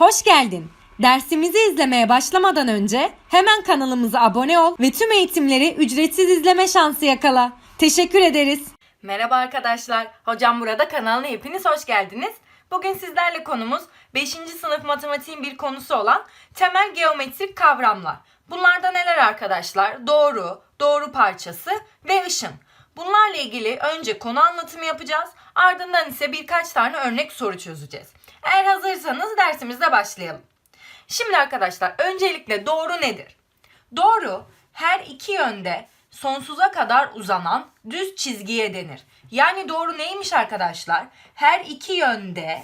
Hoş geldin. Dersimizi izlemeye başlamadan önce hemen kanalımıza abone ol ve tüm eğitimleri ücretsiz izleme şansı yakala. Teşekkür ederiz. Merhaba arkadaşlar. Hocam burada kanalına hepiniz hoş geldiniz. Bugün sizlerle konumuz 5. sınıf matematiğin bir konusu olan temel geometrik kavramlar. Bunlarda neler arkadaşlar? Doğru, doğru parçası ve ışın. Bunlarla ilgili önce konu anlatımı yapacağız. Ardından ise birkaç tane örnek soru çözeceğiz. Eğer hazırsanız dersimize başlayalım. Şimdi arkadaşlar öncelikle doğru nedir? Doğru her iki yönde sonsuza kadar uzanan düz çizgiye denir. Yani doğru neymiş arkadaşlar? Her iki yönde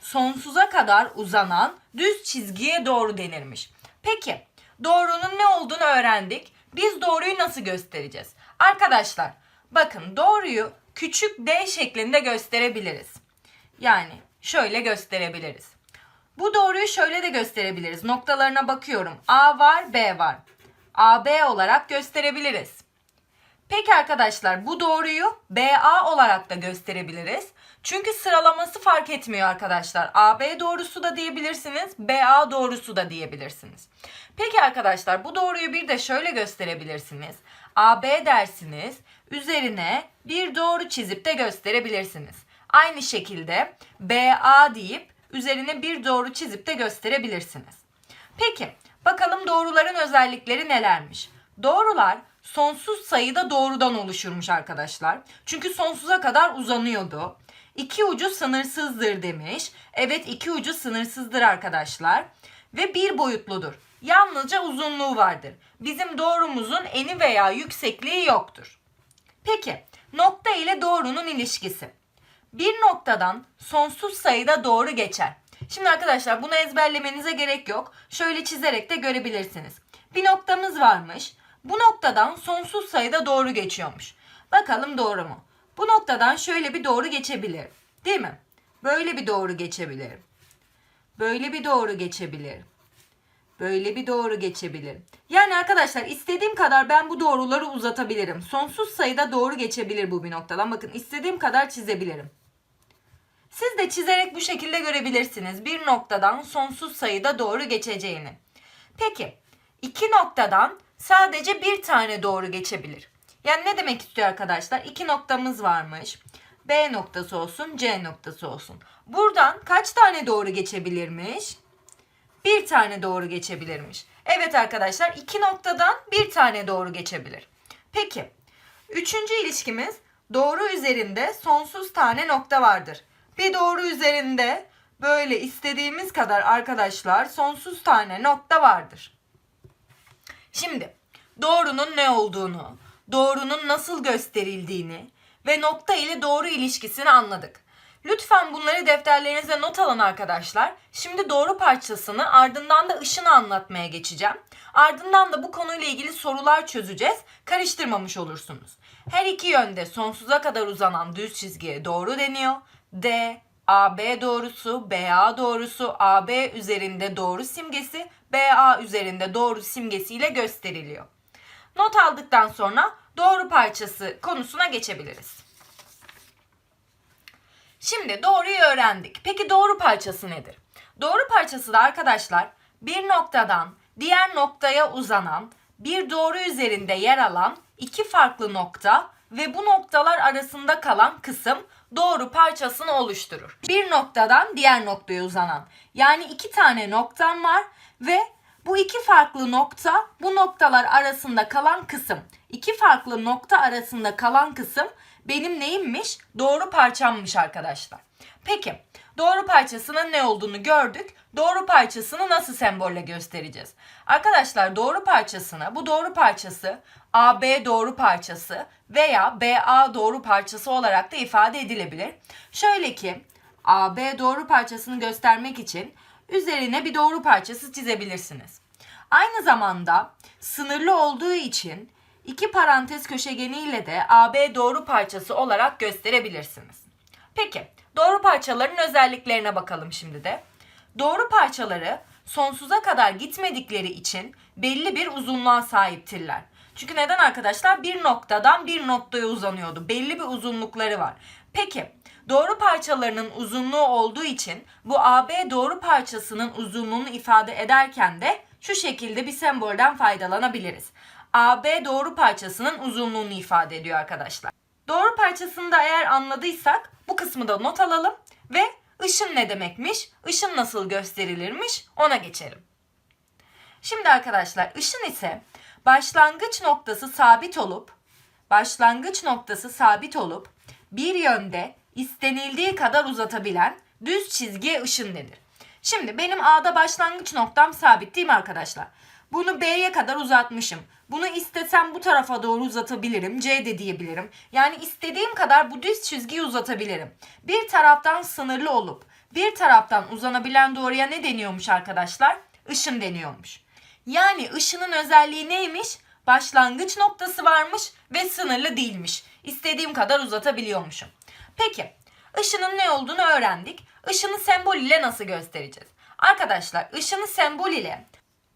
sonsuza kadar uzanan düz çizgiye doğru denirmiş. Peki doğrunun ne olduğunu öğrendik. Biz doğruyu nasıl göstereceğiz? Arkadaşlar bakın doğruyu küçük d şeklinde gösterebiliriz. Yani şöyle gösterebiliriz. Bu doğruyu şöyle de gösterebiliriz. Noktalarına bakıyorum. A var, B var. AB olarak gösterebiliriz. Peki arkadaşlar bu doğruyu BA olarak da gösterebiliriz. Çünkü sıralaması fark etmiyor arkadaşlar. AB doğrusu da diyebilirsiniz, BA doğrusu da diyebilirsiniz. Peki arkadaşlar bu doğruyu bir de şöyle gösterebilirsiniz. AB dersiniz, üzerine bir doğru çizip de gösterebilirsiniz. Aynı şekilde BA deyip üzerine bir doğru çizip de gösterebilirsiniz. Peki bakalım doğruların özellikleri nelermiş? Doğrular sonsuz sayıda doğrudan oluşurmuş arkadaşlar. Çünkü sonsuza kadar uzanıyordu. İki ucu sınırsızdır demiş. Evet iki ucu sınırsızdır arkadaşlar. Ve bir boyutludur. Yalnızca uzunluğu vardır. Bizim doğrumuzun eni veya yüksekliği yoktur. Peki nokta ile doğrunun ilişkisi. Bir noktadan sonsuz sayıda doğru geçer. Şimdi arkadaşlar bunu ezberlemenize gerek yok. Şöyle çizerek de görebilirsiniz. Bir noktamız varmış. Bu noktadan sonsuz sayıda doğru geçiyormuş. Bakalım doğru mu? Bu noktadan şöyle bir doğru geçebilir. Değil mi? Böyle bir doğru geçebilir. Böyle bir doğru geçebilir. Böyle bir doğru geçebilir. Yani arkadaşlar istediğim kadar ben bu doğruları uzatabilirim. Sonsuz sayıda doğru geçebilir bu bir noktadan. Bakın istediğim kadar çizebilirim. Siz de çizerek bu şekilde görebilirsiniz. Bir noktadan sonsuz sayıda doğru geçeceğini. Peki iki noktadan sadece bir tane doğru geçebilir. Yani ne demek istiyor arkadaşlar? İki noktamız varmış. B noktası olsun, C noktası olsun. Buradan kaç tane doğru geçebilirmiş? Bir tane doğru geçebilirmiş. Evet arkadaşlar iki noktadan bir tane doğru geçebilir. Peki üçüncü ilişkimiz doğru üzerinde sonsuz tane nokta vardır. Bir doğru üzerinde böyle istediğimiz kadar arkadaşlar sonsuz tane nokta vardır. Şimdi doğrunun ne olduğunu, doğrunun nasıl gösterildiğini ve nokta ile doğru ilişkisini anladık. Lütfen bunları defterlerinize not alın arkadaşlar. Şimdi doğru parçasını ardından da ışını anlatmaya geçeceğim. Ardından da bu konuyla ilgili sorular çözeceğiz. Karıştırmamış olursunuz. Her iki yönde sonsuza kadar uzanan düz çizgiye doğru deniyor. D, AB doğrusu, BA doğrusu, AB üzerinde doğru simgesi, BA üzerinde doğru simgesiyle gösteriliyor. Not aldıktan sonra doğru parçası konusuna geçebiliriz. Şimdi doğruyu öğrendik. Peki doğru parçası nedir? Doğru parçası da arkadaşlar bir noktadan diğer noktaya uzanan bir doğru üzerinde yer alan iki farklı nokta ve bu noktalar arasında kalan kısım doğru parçasını oluşturur. Bir noktadan diğer noktaya uzanan. Yani iki tane noktam var ve bu iki farklı nokta bu noktalar arasında kalan kısım. İki farklı nokta arasında kalan kısım benim neyimmiş? Doğru parçammış arkadaşlar. Peki doğru parçasının ne olduğunu gördük. Doğru parçasını nasıl sembolle göstereceğiz? Arkadaşlar doğru parçasını bu doğru parçası AB doğru parçası veya BA doğru parçası olarak da ifade edilebilir. Şöyle ki AB doğru parçasını göstermek için üzerine bir doğru parçası çizebilirsiniz. Aynı zamanda sınırlı olduğu için iki parantez köşegeniyle de AB doğru parçası olarak gösterebilirsiniz. Peki doğru parçaların özelliklerine bakalım şimdi de. Doğru parçaları sonsuza kadar gitmedikleri için belli bir uzunluğa sahiptirler. Çünkü neden arkadaşlar? Bir noktadan bir noktaya uzanıyordu. Belli bir uzunlukları var. Peki doğru parçalarının uzunluğu olduğu için bu AB doğru parçasının uzunluğunu ifade ederken de şu şekilde bir sembolden faydalanabiliriz. AB doğru parçasının uzunluğunu ifade ediyor arkadaşlar. Doğru parçasını da eğer anladıysak bu kısmı da not alalım ve ışın ne demekmiş, ışın nasıl gösterilirmiş ona geçelim. Şimdi arkadaşlar ışın ise başlangıç noktası sabit olup başlangıç noktası sabit olup bir yönde istenildiği kadar uzatabilen düz çizgiye ışın denir. Şimdi benim A'da başlangıç noktam sabit değil mi arkadaşlar? Bunu B'ye kadar uzatmışım. Bunu istesem bu tarafa doğru uzatabilirim. C de diyebilirim. Yani istediğim kadar bu düz çizgiyi uzatabilirim. Bir taraftan sınırlı olup bir taraftan uzanabilen doğruya ne deniyormuş arkadaşlar? Işın deniyormuş. Yani ışının özelliği neymiş? Başlangıç noktası varmış ve sınırlı değilmiş. İstediğim kadar uzatabiliyormuşum. Peki, ışının ne olduğunu öğrendik. Işını sembol ile nasıl göstereceğiz? Arkadaşlar, ışını sembol ile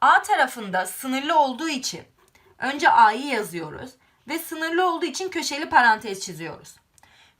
A tarafında sınırlı olduğu için önce A'yı yazıyoruz ve sınırlı olduğu için köşeli parantez çiziyoruz.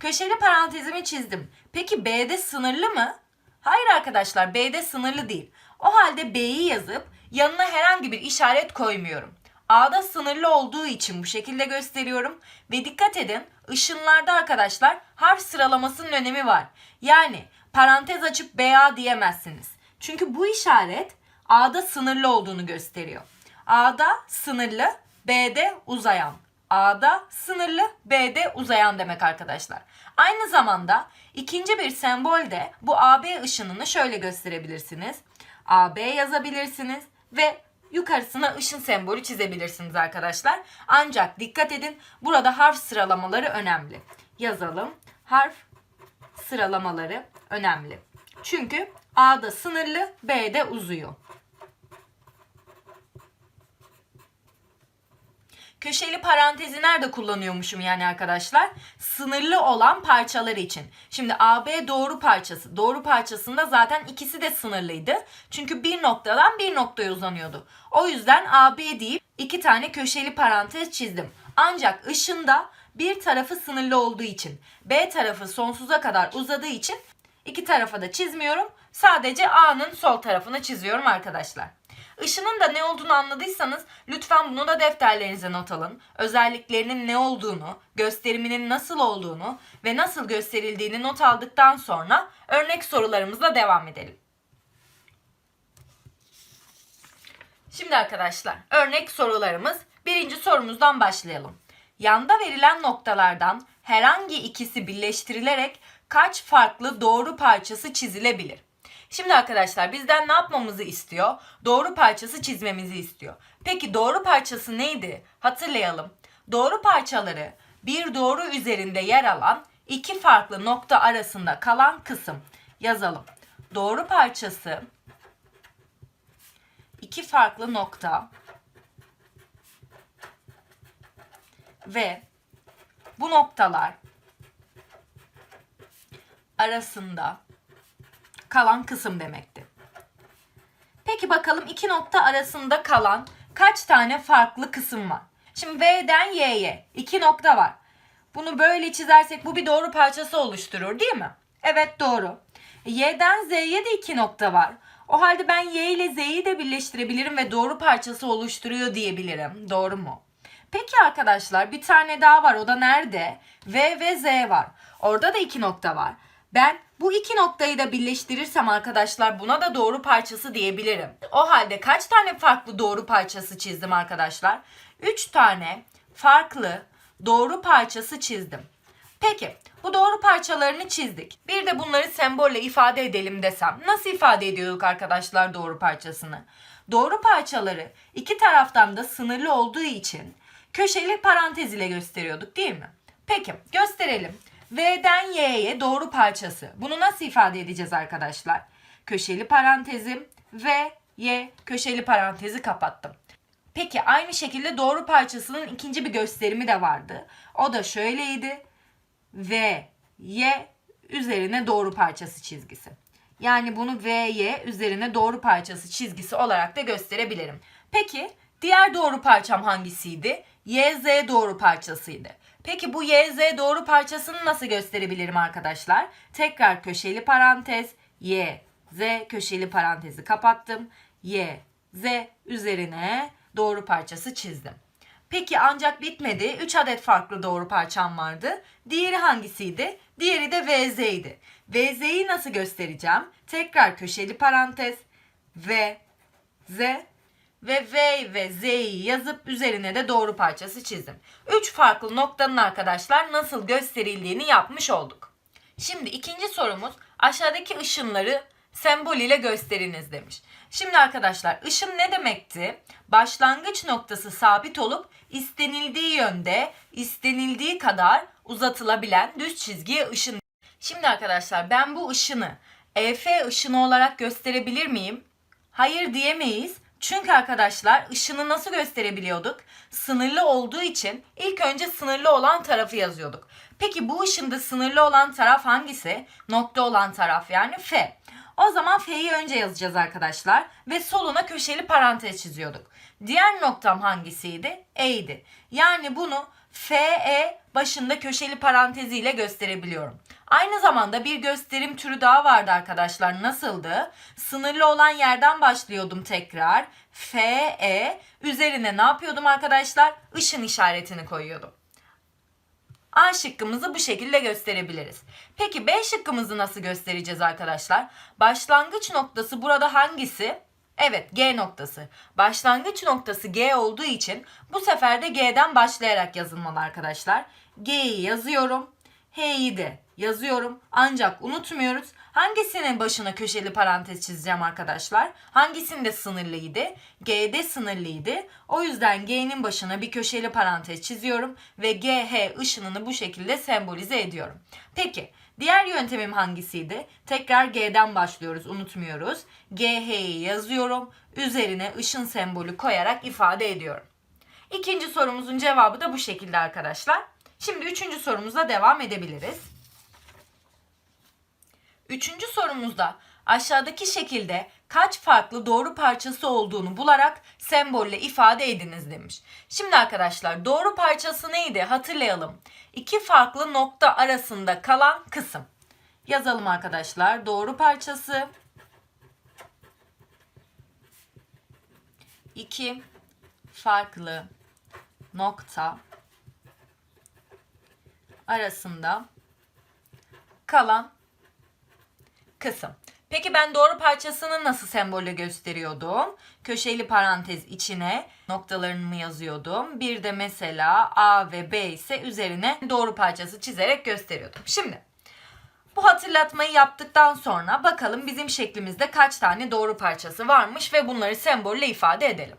Köşeli parantezimi çizdim. Peki B'de sınırlı mı? Hayır arkadaşlar B'de sınırlı değil. O halde B'yi yazıp yanına herhangi bir işaret koymuyorum. A'da sınırlı olduğu için bu şekilde gösteriyorum. Ve dikkat edin ışınlarda arkadaşlar harf sıralamasının önemi var. Yani parantez açıp BA diyemezsiniz. Çünkü bu işaret A'da sınırlı olduğunu gösteriyor. A'da sınırlı, B'de uzayan. A'da sınırlı, B'de uzayan demek arkadaşlar. Aynı zamanda ikinci bir sembol de bu AB ışınını şöyle gösterebilirsiniz. AB yazabilirsiniz ve yukarısına ışın sembolü çizebilirsiniz arkadaşlar. Ancak dikkat edin burada harf sıralamaları önemli. Yazalım. Harf sıralamaları önemli. Çünkü A'da sınırlı, B'de uzuyor. Köşeli parantezi nerede kullanıyormuşum yani arkadaşlar? Sınırlı olan parçalar için. Şimdi AB doğru parçası. Doğru parçasında zaten ikisi de sınırlıydı. Çünkü bir noktadan bir noktaya uzanıyordu. O yüzden AB deyip iki tane köşeli parantez çizdim. Ancak ışında bir tarafı sınırlı olduğu için, B tarafı sonsuza kadar uzadığı için iki tarafa da çizmiyorum. Sadece A'nın sol tarafını çiziyorum arkadaşlar. Işının da ne olduğunu anladıysanız lütfen bunu da defterlerinize not alın. Özelliklerinin ne olduğunu, gösteriminin nasıl olduğunu ve nasıl gösterildiğini not aldıktan sonra örnek sorularımızla devam edelim. Şimdi arkadaşlar örnek sorularımız birinci sorumuzdan başlayalım. Yanda verilen noktalardan herhangi ikisi birleştirilerek kaç farklı doğru parçası çizilebilir? Şimdi arkadaşlar bizden ne yapmamızı istiyor? Doğru parçası çizmemizi istiyor. Peki doğru parçası neydi? Hatırlayalım. Doğru parçaları bir doğru üzerinde yer alan iki farklı nokta arasında kalan kısım. Yazalım. Doğru parçası iki farklı nokta ve bu noktalar arasında kalan kısım demekti. Peki bakalım iki nokta arasında kalan kaç tane farklı kısım var? Şimdi V'den Y'ye iki nokta var. Bunu böyle çizersek bu bir doğru parçası oluşturur değil mi? Evet doğru. Y'den Z'ye de iki nokta var. O halde ben Y ile Z'yi de birleştirebilirim ve doğru parçası oluşturuyor diyebilirim. Doğru mu? Peki arkadaşlar bir tane daha var. O da nerede? V ve Z var. Orada da iki nokta var. Ben bu iki noktayı da birleştirirsem arkadaşlar buna da doğru parçası diyebilirim. O halde kaç tane farklı doğru parçası çizdim arkadaşlar? 3 tane farklı doğru parçası çizdim. Peki bu doğru parçalarını çizdik. Bir de bunları sembolle ifade edelim desem. Nasıl ifade ediyorduk arkadaşlar doğru parçasını? Doğru parçaları iki taraftan da sınırlı olduğu için köşeli parantez ile gösteriyorduk değil mi? Peki gösterelim. V'den Y'ye doğru parçası. Bunu nasıl ifade edeceğiz arkadaşlar? Köşeli parantezim ve Y köşeli parantezi kapattım. Peki aynı şekilde doğru parçasının ikinci bir gösterimi de vardı. O da şöyleydi. V, Y üzerine doğru parçası çizgisi. Yani bunu V, Y üzerine doğru parçası çizgisi olarak da gösterebilirim. Peki diğer doğru parçam hangisiydi? Y, Z doğru parçasıydı. Peki bu y, z doğru parçasını nasıl gösterebilirim arkadaşlar? Tekrar köşeli parantez, y, z köşeli parantezi kapattım. y, z üzerine doğru parçası çizdim. Peki ancak bitmedi. 3 adet farklı doğru parçam vardı. Diğeri hangisiydi? Diğeri de VZ'ydi. VZ'yi nasıl göstereceğim? Tekrar köşeli parantez V, Z ve V ve Z'yi yazıp üzerine de doğru parçası çizdim. 3 farklı noktanın arkadaşlar nasıl gösterildiğini yapmış olduk. Şimdi ikinci sorumuz aşağıdaki ışınları sembol ile gösteriniz demiş. Şimdi arkadaşlar ışın ne demekti? Başlangıç noktası sabit olup istenildiği yönde, istenildiği kadar uzatılabilen düz çizgiye ışın. Şimdi arkadaşlar ben bu ışını EF ışını olarak gösterebilir miyim? Hayır diyemeyiz. Çünkü arkadaşlar ışını nasıl gösterebiliyorduk? Sınırlı olduğu için ilk önce sınırlı olan tarafı yazıyorduk. Peki bu ışında sınırlı olan taraf hangisi? Nokta olan taraf yani F. O zaman F'yi önce yazacağız arkadaşlar ve soluna köşeli parantez çiziyorduk. Diğer noktam hangisiydi? E'ydi. Yani bunu FE başında köşeli paranteziyle gösterebiliyorum. Aynı zamanda bir gösterim türü daha vardı arkadaşlar. Nasıldı? Sınırlı olan yerden başlıyordum tekrar. FE üzerine ne yapıyordum arkadaşlar? Işın işaretini koyuyordum. A şıkkımızı bu şekilde gösterebiliriz. Peki B şıkkımızı nasıl göstereceğiz arkadaşlar? Başlangıç noktası burada hangisi? Evet G noktası. Başlangıç noktası G olduğu için bu sefer de G'den başlayarak yazılmalı arkadaşlar. G'yi yazıyorum. H'yi de yazıyorum. Ancak unutmuyoruz. Hangisinin başına köşeli parantez çizeceğim arkadaşlar? Hangisinde sınırlıydı? G'de sınırlıydı. O yüzden G'nin başına bir köşeli parantez çiziyorum ve GH ışınını bu şekilde sembolize ediyorum. Peki diğer yöntemim hangisiydi? Tekrar G'den başlıyoruz unutmuyoruz. GH'yi yazıyorum. Üzerine ışın sembolü koyarak ifade ediyorum. İkinci sorumuzun cevabı da bu şekilde arkadaşlar. Şimdi üçüncü sorumuza devam edebiliriz. Üçüncü sorumuzda aşağıdaki şekilde kaç farklı doğru parçası olduğunu bularak sembolle ifade ediniz demiş. Şimdi arkadaşlar doğru parçası neydi hatırlayalım. İki farklı nokta arasında kalan kısım. Yazalım arkadaşlar. Doğru parçası iki farklı nokta arasında kalan kısım. Peki ben doğru parçasını nasıl sembolle gösteriyordum? Köşeli parantez içine noktalarını yazıyordum. Bir de mesela A ve B ise üzerine doğru parçası çizerek gösteriyordum. Şimdi bu hatırlatmayı yaptıktan sonra bakalım bizim şeklimizde kaç tane doğru parçası varmış ve bunları sembolle ifade edelim.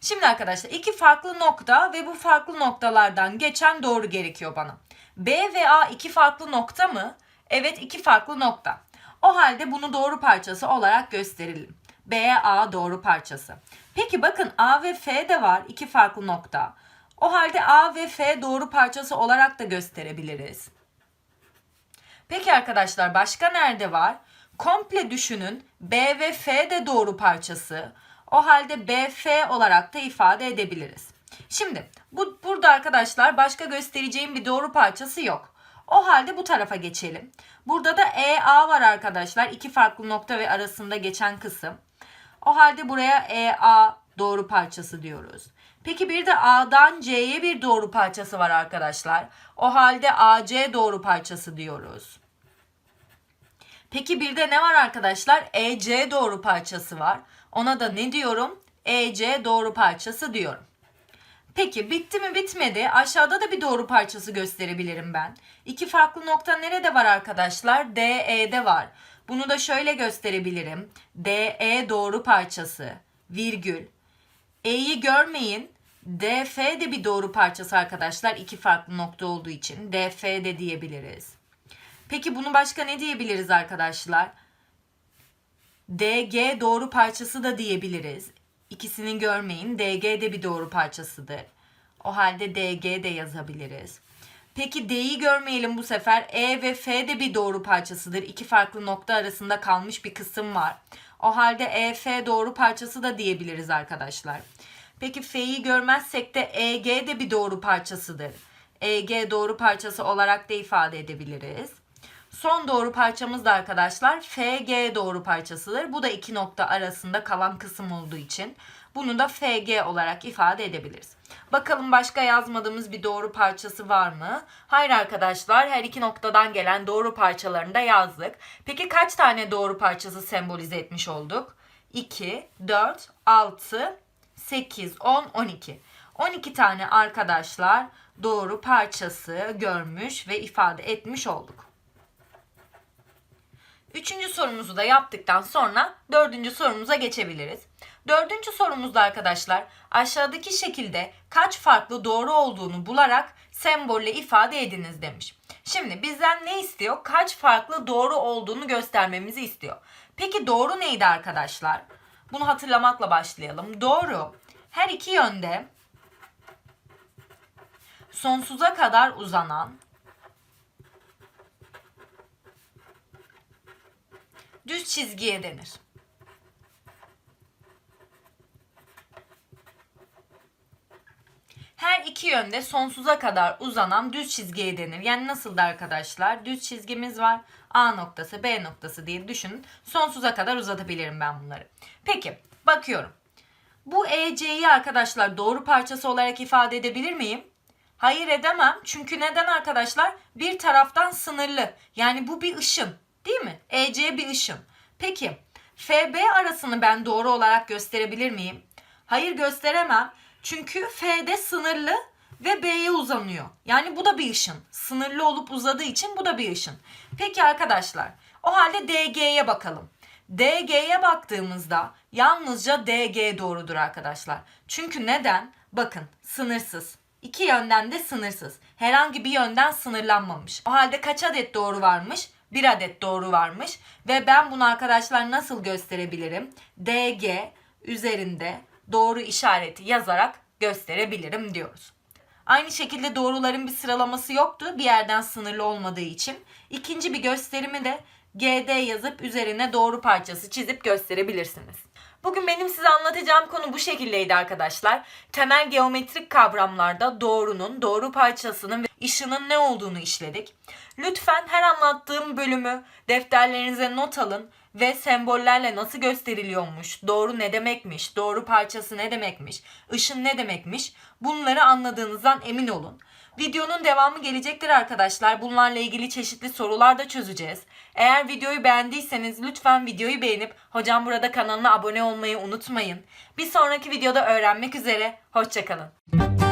Şimdi arkadaşlar iki farklı nokta ve bu farklı noktalardan geçen doğru gerekiyor bana. B ve A iki farklı nokta mı? Evet iki farklı nokta. O halde bunu doğru parçası olarak gösterelim. B, A doğru parçası. Peki bakın A ve F de var iki farklı nokta. O halde A ve F doğru parçası olarak da gösterebiliriz. Peki arkadaşlar başka nerede var? Komple düşünün B ve F de doğru parçası. O halde BF olarak da ifade edebiliriz. Şimdi bu burada arkadaşlar başka göstereceğim bir doğru parçası yok. O halde bu tarafa geçelim. Burada da EA var arkadaşlar. İki farklı nokta ve arasında geçen kısım. O halde buraya EA doğru parçası diyoruz. Peki bir de A'dan C'ye bir doğru parçası var arkadaşlar. O halde AC doğru parçası diyoruz. Peki bir de ne var arkadaşlar? EC doğru parçası var. Ona da ne diyorum? EC doğru parçası diyorum. Peki bitti mi bitmedi. Aşağıda da bir doğru parçası gösterebilirim ben. İki farklı nokta nerede var arkadaşlar? DE'de var. Bunu da şöyle gösterebilirim. DE doğru parçası. Virgül. E'yi görmeyin. DF de bir doğru parçası arkadaşlar. İki farklı nokta olduğu için. DF de diyebiliriz. Peki bunu başka ne diyebiliriz arkadaşlar? DG doğru parçası da diyebiliriz. İkisini görmeyin. DG de bir doğru parçasıdır. O halde DG de yazabiliriz. Peki D'yi görmeyelim bu sefer. E ve F de bir doğru parçasıdır. İki farklı nokta arasında kalmış bir kısım var. O halde EF doğru parçası da diyebiliriz arkadaşlar. Peki F'yi görmezsek de EG de bir doğru parçasıdır. EG doğru parçası olarak da ifade edebiliriz. Son doğru parçamız da arkadaşlar FG doğru parçasıdır. Bu da iki nokta arasında kalan kısım olduğu için bunu da FG olarak ifade edebiliriz. Bakalım başka yazmadığımız bir doğru parçası var mı? Hayır arkadaşlar her iki noktadan gelen doğru parçalarını da yazdık. Peki kaç tane doğru parçası sembolize etmiş olduk? 2, 4, 6, 8, 10, 12. 12 tane arkadaşlar doğru parçası görmüş ve ifade etmiş olduk. Üçüncü sorumuzu da yaptıktan sonra dördüncü sorumuza geçebiliriz. Dördüncü sorumuzda arkadaşlar aşağıdaki şekilde kaç farklı doğru olduğunu bularak sembolle ifade ediniz demiş. Şimdi bizden ne istiyor? Kaç farklı doğru olduğunu göstermemizi istiyor. Peki doğru neydi arkadaşlar? Bunu hatırlamakla başlayalım. Doğru her iki yönde sonsuza kadar uzanan düz çizgiye denir. Her iki yönde sonsuza kadar uzanan düz çizgiye denir. Yani nasıl da arkadaşlar? Düz çizgimiz var. A noktası, B noktası diye düşünün. Sonsuza kadar uzatabilirim ben bunları. Peki, bakıyorum. Bu EC'yi arkadaşlar doğru parçası olarak ifade edebilir miyim? Hayır edemem. Çünkü neden arkadaşlar? Bir taraftan sınırlı. Yani bu bir ışın. Değil mi? EC bir ışın. Peki FB arasını ben doğru olarak gösterebilir miyim? Hayır gösteremem. Çünkü F'de sınırlı ve B'ye uzanıyor. Yani bu da bir ışın. Sınırlı olup uzadığı için bu da bir ışın. Peki arkadaşlar o halde DG'ye bakalım. DG'ye baktığımızda yalnızca DG doğrudur arkadaşlar. Çünkü neden? Bakın sınırsız. İki yönden de sınırsız. Herhangi bir yönden sınırlanmamış. O halde kaç adet doğru varmış? Bir adet doğru varmış. Ve ben bunu arkadaşlar nasıl gösterebilirim? DG üzerinde doğru işareti yazarak gösterebilirim diyoruz. Aynı şekilde doğruların bir sıralaması yoktu bir yerden sınırlı olmadığı için. İkinci bir gösterimi de GD yazıp üzerine doğru parçası çizip gösterebilirsiniz. Bugün benim size anlatacağım konu bu şekildeydi arkadaşlar. Temel geometrik kavramlarda doğrunun, doğru parçasının ve ışının ne olduğunu işledik. Lütfen her anlattığım bölümü defterlerinize not alın ve sembollerle nasıl gösteriliyormuş, doğru ne demekmiş, doğru parçası ne demekmiş, ışın ne demekmiş bunları anladığınızdan emin olun. Videonun devamı gelecektir arkadaşlar. Bunlarla ilgili çeşitli sorular da çözeceğiz. Eğer videoyu beğendiyseniz lütfen videoyu beğenip Hocam Burada kanalına abone olmayı unutmayın. Bir sonraki videoda öğrenmek üzere. Hoşçakalın.